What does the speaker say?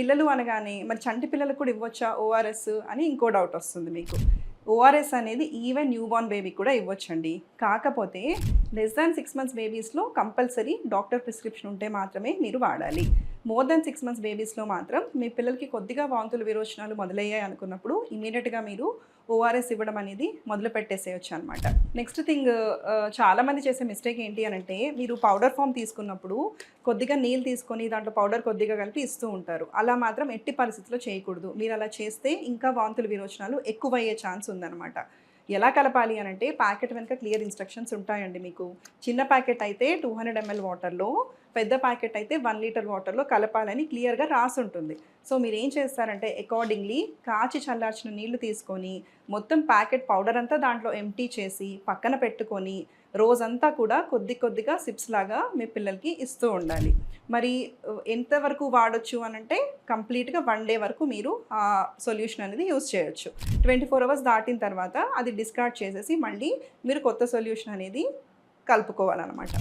పిల్లలు అనగానే మరి చంటి పిల్లలకు కూడా ఇవ్వచ్చా ఓఆర్ఎస్ అని ఇంకో డౌట్ వస్తుంది మీకు. ఓఆర్ఎస్ అనేది ఈవెన్ న్యూ బార్న్ బేబీకి కూడా ఇవ్వచ్చండి. కాకపోతే లెస్ దాన్ సిక్స్ మంత్స్ బేబీస్లో కంపల్సరీ డాక్టర్ ప్రిస్క్రిప్షన్ ఉంటే మాత్రమే మీరు వాడాలి. మోర్ దెన్ సిక్స్ మంత్స్ బేబీస్లో మాత్రం మీ పిల్లలకి కొద్దిగా వాంతులు విరోచనాలు మొదలయ్యాయి అనుకున్నప్పుడు ఇమీడియట్గా మీరు ఓఆర్ఎస్ ఇవ్వడం అనేది మొదలు పెట్టేసేయచ్చు అనమాట నెక్స్ట్ థింగ్ చాలామంది చేసే మిస్టేక్ ఏంటి అని అంటే మీరు పౌడర్ ఫామ్ తీసుకున్నప్పుడు కొద్దిగా నీళ్ళు తీసుకొని దాంట్లో పౌడర్ కొద్దిగా కలిపి ఇస్తూ ఉంటారు. అలా మాత్రం ఎట్టి పరిస్థితిలో చేయకూడదు. మీరు అలా చేస్తే ఇంకా వాంతులు విరోచనాలు ఎక్కువయ్యే ఛాన్స్ ఉందన్నమాట. ఎలా కలపాలి అని అంటే ప్యాకెట్ వెనుక క్లియర్ ఇన్స్ట్రక్షన్స్ ఉంటాయండి మీకు. చిన్న ప్యాకెట్ అయితే టూ హండ్రెడ్ ఎంఎల్ వాటర్లో పెద్ద ప్యాకెట్ అయితే వన్ లీటర్ వాటర్లో కలపాలని క్లియర్గా రాసి ఉంటుంది. సో మీరు ఏం చేస్తారంటే అకార్డింగ్లీ కాచి చల్లార్చిన నీళ్ళు తీసుకొని మొత్తం ప్యాకెట్ పౌడర్ అంతా దాంట్లో ఎంటీ చేసి పక్కన పెట్టుకొని రోజంతా కూడా కొద్ది కొద్దిగా సిప్స్ లాగా మీ పిల్లలకి ఇస్తూ ఉండాలి. మరి ఎంతవరకు వాడొచ్చు అని అంటే కంప్లీట్గా వన్ డే వరకు మీరు ఆ సొల్యూషన్ అనేది యూస్ చేయొచ్చు. ట్వంటీ ఫోర్ అవర్స్ దాటిన తర్వాత అది డిస్కార్డ్ చేసేసి మళ్ళీ మీరు కొత్త సొల్యూషన్ అనేది కలుపుకోవాలన్నమాట.